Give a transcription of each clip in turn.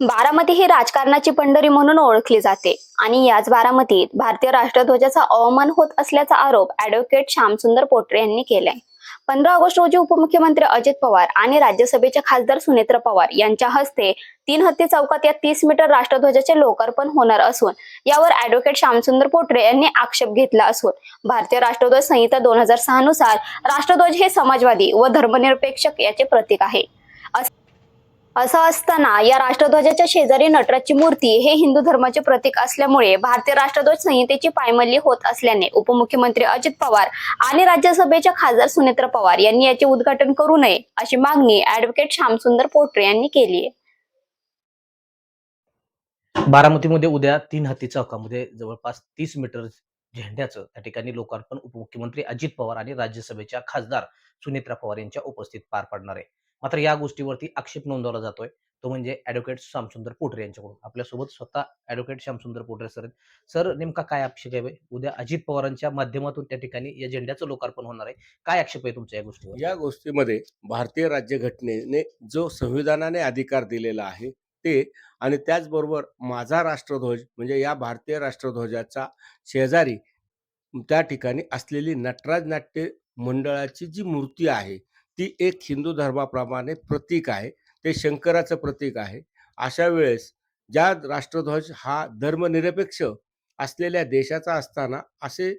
बारामती ही राजकारणाची पंढरी म्हणून ओळखली जाते आणि याच बारामतीत भारतीय राष्ट्रध्वजाचा अवमान होत असल्याचा आरोप ऍडव्होकेट श्यामसुंदर पोट्रे यांनी केलाय. पंधरा ऑगस्ट रोजी उपमुख्यमंत्री अजित पवार आणि राज्यसभेचे खासदार सुनेत्र पवार यांच्या हस्ते तीन हत्ती चौकात या तीस मीटर राष्ट्रध्वजाचे लोकार्पण होणार असून यावर ऍडव्होकेट श्यामसुंदर पोट्रे यांनी आक्षेप घेतला असून भारतीय राष्ट्रध्वज संहिता दोन हजार सहा नुसार राष्ट्रध्वज हे समाजवादी व धर्मनिरपेक्षक याचे प्रतीक आहे. असं असताना या राष्ट्रध्वजाच्या शेजारी नटराजची मूर्ती हे हिंदू धर्माचे प्रतीक असल्यामुळे भारतीय राष्ट्रध्वज संहितेची पायमल्ली होत असल्याने उपमुख्यमंत्री अजित पवार आणि राज्यसभेच्या खासदार सुनेत्र पवार यांनी याचे उद्घाटन करू नये अशी मागणी ऍडव्होकेट श्यामसुंदर पोट्रे यांनी केली आहे. बारामतीमध्ये उद्या तीन हत्ती चौकामध्ये जवळपास तीस मीटर झेंड्याचं त्या ठिकाणी लोकार्पण. उपमुख्यमंत्री अजित पवार आणि राज्यसभेच्या खासदार सुनेत्रा पवार यांच्या उपस्थित पार पडणार आहे. मात्र या गोष्टीवरती आक्षेप नोंदवला जातोय. तो म्हणजे ऍडव्होकेट श्यामसुंदर पोटरे यांच्याकडून. आपल्यासोबत स्वतः advocate Shyamsundar Potre sir sir नेमका काय आक्षेप आहे? उद्या अजित पवारांच्या माध्यमातून त्या ठिकाणी या झेंड्याचं लोकार्पण होणार आहे. काय आक्षेप आहे तुमच्या या गोष्टीवर या गोष्टीमध्ये भारतीय राज्यघटनेने जो संविधानाने अधिकार दिलेला आहे ते आणि त्याचबरोबर माझा राष्ट्रध्वज म्हणजे या भारतीय राष्ट्रध्वजाचा शेजारी त्या ठिकाणी असलेली नटराज नाट्य मंडळाची जी मूर्ती आहे ती एक हिंदू धर्माप्रमाणे प्रतीक आहे. ते शंकराचं प्रतीक आहे. अशा वेळेस ज्या राष्ट्रध्वज हा धर्मनिरपेक्ष असलेल्या देशाचा असताना असे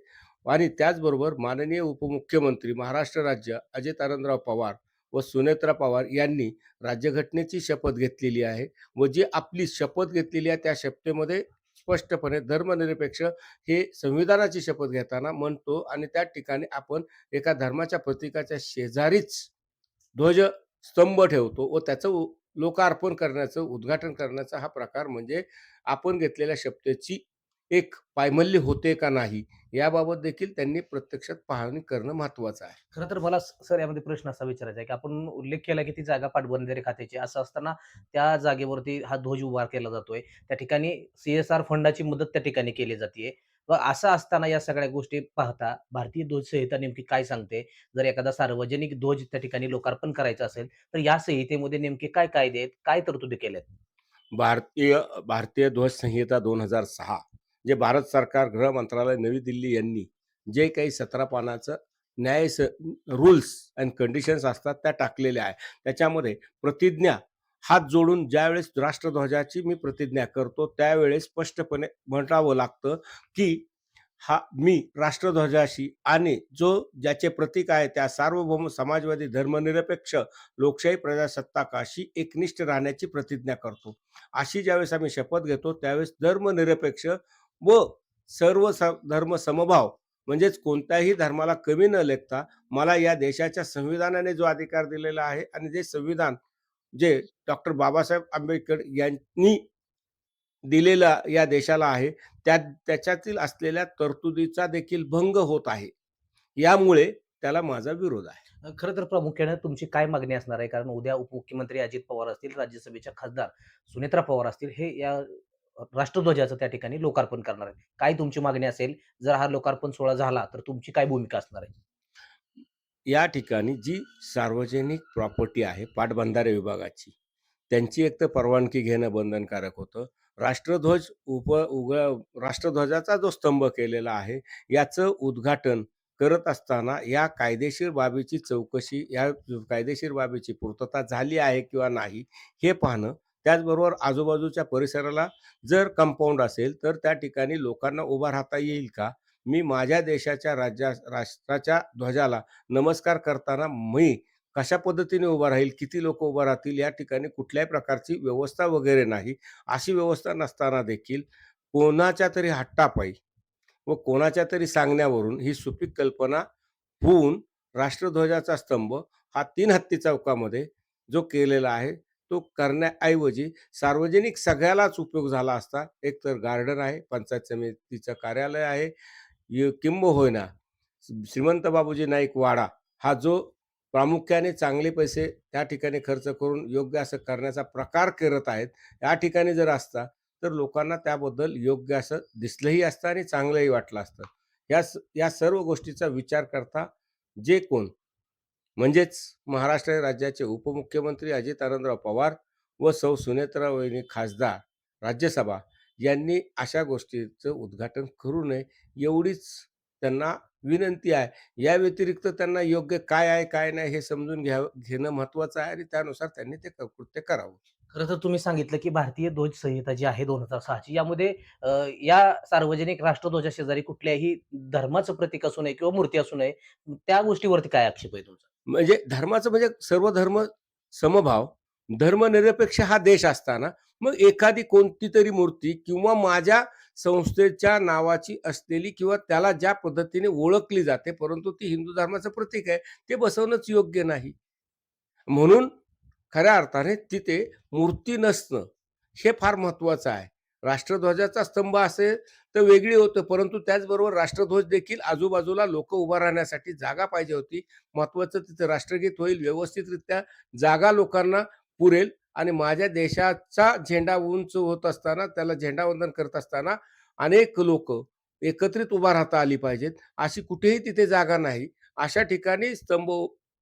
आणि त्याचबरोबर माननीय उपमुख्यमंत्री महाराष्ट्र राज्य अजित आनंदराव पवार व सुनेत्रा पवार यांनी राज्यघटनेची शपथ घेतलेली आहे व जी आपली शपथ घेतलेली आहे त्या शपथेमध्ये स्पष्टपणे धर्मनिरपेक्ष हे संविधानाची शपथ घेताना म्हणतो आणि त्या ठिकाणी आपण एका धर्माच्या प्रतीकाच्या शेजारीच ध्वज स्तंभ ठेवतो व त्याचं लोकार्पण करण्याचं उद्घाटन करण्याचा हा प्रकार म्हणजे आपण घेतलेल्या शपथेची एक पायमल्ली होते का नाही याबाबत देखील त्यांनी प्रत्यक्षात पाहणी करणं महत्वाचं आहे. खरं तर मला सर यामध्ये प्रश्न असा विचारायचा आहे की आपण उल्लेख केला की ती जागा पाटबंधारे खात्याची असं असताना त्या जागेवरती हा ध्वज उभार केला जातोय. त्या ठिकाणी सीएसआर फंडाची मदत त्या ठिकाणी केली जाते व असं असताना या सगळ्या गोष्टी पाहता भारतीय ध्वज संहिता नेमकी काय सांगते? जर एखादा सार्वजनिक ध्वज त्या ठिकाणी लोकार्पण करायचं असेल तर या संहितेमध्ये नेमके काय कायदे आहेत? काय तरतुदी केल्यात? भारतीय भारतीय ध्वज संहिता दोन हजार सहा जे भारत सरकार गृह मंत्रालय नवी दिल्ली यांनी जे काही सतरा पानाचं न्याय स रूल्स अँड कंडिशन्स असतात त्या टाकलेल्या आहे त्याच्यामध्ये प्रतिज्ञा हात जोडून ज्यावेळेस राष्ट्रध्वजाची मी प्रतिज्ञा करतो त्यावेळेस स्पष्टपणे म्हणावं लागतं की हा मी राष्ट्रध्वजाशी आणि जो ज्याचे प्रतीक आहे त्या सार्वभौम समाजवादी धर्मनिरपेक्ष लोकशाही प्रजासत्ताकाशी एकनिष्ठ राहण्याची प्रतिज्ञा करतो. अशी ज्यावेळेस आम्ही शपथ घेतो त्यावेळेस धर्मनिरपेक्ष व सर्व स धर्म समभाव म्हणजेच कोणत्याही धर्माला कमी न लेखता मला या देशाच्या संविधानाने जो अधिकार दिलेला आहे आणि जे संविधान जे डॉक्टर बाबासाहेब आंबेडकर यांनी दिलेला या देशाला आहे त्या त्याच्यातील असलेल्या तरतुदीचा देखील भंग होत आहे. यामुळे त्याला माझा विरोध आहे. खरं तर प्रामुख्याने तुमची काय मागणी असणार आहे? कारण उद्या उपमुख्यमंत्री अजित पवार असतील राज्यसभेच्या खासदार सुनेत्रा पवार असतील हे या राष्ट्रध्वजाचं त्या ठिकाणी लोकार्पण करणार आहे. काय तुमची मागणी असेल? जर हा लोकार्पण सोहळा झाला तर तुमची काय भूमिका असणार आहे? या ठिकाणी जी सार्वजनिक प्रॉपर्टी आहे पाटबंधारे विभागाची त्यांची एक तर परवानगी घेणं बंधनकारक होतं. राष्ट्रध्वज उप उग राष्ट्रध्वजाचा जो स्तंभ केलेला आहे याचं उद्घाटन करत असताना या कायदेशीर बाबीची चौकशी या कायदेशीर बाबीची पूर्तता झाली आहे किंवा नाही हे पाहणं त्याचबरोबर आजूबाजूच्या परिसराला जर कंपाऊंड असेल तर त्या ठिकाणी लोकांना उभा राहता येईल का? मी माझ्या देशाच्या राज्या राष्ट्राच्या ध्वजाला नमस्कार करताना मी कशा पद्धतीने उभा राहील किती लोक उभा राहतील या ठिकाणी कुठल्याही प्रकारची व्यवस्था वगैरे नाही अशी व्यवस्था नसताना देखील कोणाच्या तरी हट्टापायी व कोणाच्या तरी सांगण्यावरून ही सुपीक कल्पना होऊन राष्ट्रध्वजाचा स्तंभ हा तीन हत्ती चौकामध्ये जो केलेला आहे तो करण्याऐवजी सार्वजनिक सगळ्यालाच उपयोग झाला असता एक तर गार्डन आहे पंचायत समितीचं कार्यालय आहे य- किंबहुना श्रीमंत बाबूजी नाईक वाडा हा जो प्रामुख्याने चांगले पैसे त्या ठिकाणी खर्च करून योग्य असं करण्याचा प्रकार करत आहेत या ठिकाणी जर असता तर लोकांना त्याबद्दल योग्य असं दिसलंही असतं आणि चांगलंही वाटलं असतं. या स- या सर्व गोष्टीचा विचार करता जे कोण म्हणजेच महाराष्ट्र राज्याचे उपमुख्यमंत्री अजित आनंदराव पवार व सौ सुनेत्रा वहिनी खासदार राज्यसभा यांनी अशा गोष्टीचं उद्घाटन करू नये एवढीच त्यांना विनंती आहे. या व्यतिरिक्त त्यांना योग्य काय आहे काय नाही हे समजून घ्या घेणं महत्त्वाचं आहे आणि त्यानुसार त्यांनी ते कृत्य करावं. खरं तर तुम्ही सांगितलं की भारतीय ध्वज संहिता जी आहे दोन हजार सहाची यामध्ये या सार्वजनिक राष्ट्रध्वजा शेजारी कुठल्याही धर्माचं प्रतीक असू नये किंवा मूर्ती असू नये त्या गोष्टीवरती काय आक्षेप आहे तुमचा? म्हणजे धर्माचं म्हणजे सर्व धर्म समभाव धर्मनिरपेक्ष हा देश असताना मग एखादी कोणती तरी मूर्ती किंवा माझ्या संस्थेच्या नावाची असलेली किंवा त्याला ज्या पद्धतीने ओळखली जाते परंतु ती हिंदू धर्माचं प्रतीक आहे ते बसवणंच योग्य नाही. म्हणून खऱ्या अर्थाने तिथे मूर्ती नसणं हे फार महत्त्वाचं आहे. राष्ट्रध्वजाचा स्तंभ असेल तर वेगळी होतं परंतु त्याचबरोबर राष्ट्रध्वज देखील आजूबाजूला लोक उभा राहण्यासाठी जागा पाहिजे होती. महत्वाचं तिथं राष्ट्रगीत होईल व्यवस्थितरित्या जागा लोकांना पुरेल आणि माझ्या देशाचा झेंडा उंच होत असताना त्याला झेंडावंदन करत असताना अनेक लोक एकत्रित उभा राहता आली पाहिजेत. अशी कुठेही तिथे जागा नाही. अशा ठिकाणी स्तंभ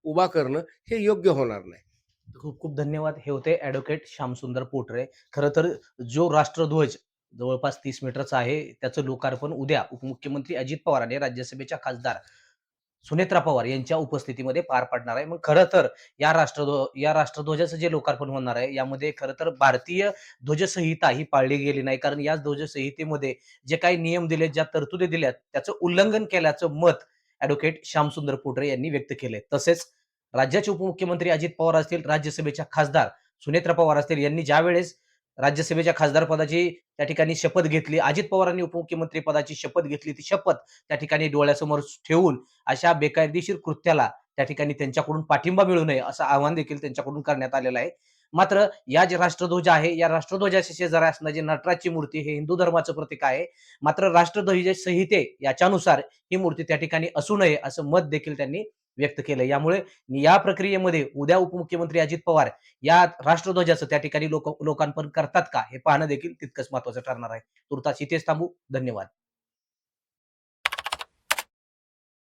उभा करणं हे योग्य होणार नाही. खूप खूप धन्यवाद. हे होते ऍडव्होकेट श्यामसुंदर पोटरे. खरं तर जो राष्ट्रध्वज जवळपास तीस मीटरचा आहे त्याचं लोकार्पण उद्या उपमुख्यमंत्री अजित पवार आणि राज्यसभेच्या खासदार सुनेत्रा पवार यांच्या उपस्थितीमध्ये पार पाडणार आहे. मग खरं तर या राष्ट्रध्वज या राष्ट्रध्वजाचं जे लोकार्पण होणार आहे यामध्ये खरं तर भारतीय ध्वजसंहिता ही पाळली गेली नाही. कारण या ध्वजसंहितेमध्ये जे काही नियम दिले ज्या तरतुदी दिल्यात त्याचं उल्लंघन केल्याचं मत ऍडव्होकेट श्यामसुंदर पोटरे यांनी व्यक्त केले तसेच राज्याचे उपमुख्यमंत्री अजित पवार असतील राज्यसभेच्या खासदार सुनेत्रा पवार असतील यांनी ज्यावेळेस राज्यसभेच्या खासदार पदाची त्या ठिकाणी शपथ घेतली अजित पवारांनी उपमुख्यमंत्री पदाची शपथ घेतली ती शपथ त्या ठिकाणी डोळ्यासमोर ठेवून अशा बेकायदेशीर कृत्याला त्या ठिकाणी त्यांच्याकडून पाठिंबा मिळू नये असं आवाहन देखील त्यांच्याकडून करण्यात आलेलं आहे. मात्र या जे राष्ट्रध्वज आहे या राष्ट्रध्वजाशी शेजारी असणं जे नटराजची मूर्ती हे हिंदू धर्माचं प्रतीक आहे. मात्र राष्ट्रध्वज संहिते याच्यानुसार ही मूर्ती त्या ठिकाणी असू नये असं मत देखील त्यांनी व्यक्त केलं. यामुळे या प्रक्रियेमध्ये उद्या उपमुख्यमंत्री अजित पवार या राष्ट्रध्वजाचं त्या ठिकाणी लोक लोकांपण करतात का हे पाहणं देखील तितकंच महत्वाचं ठरणार आहे. तुर्तास इथेच थांबू. धन्यवाद.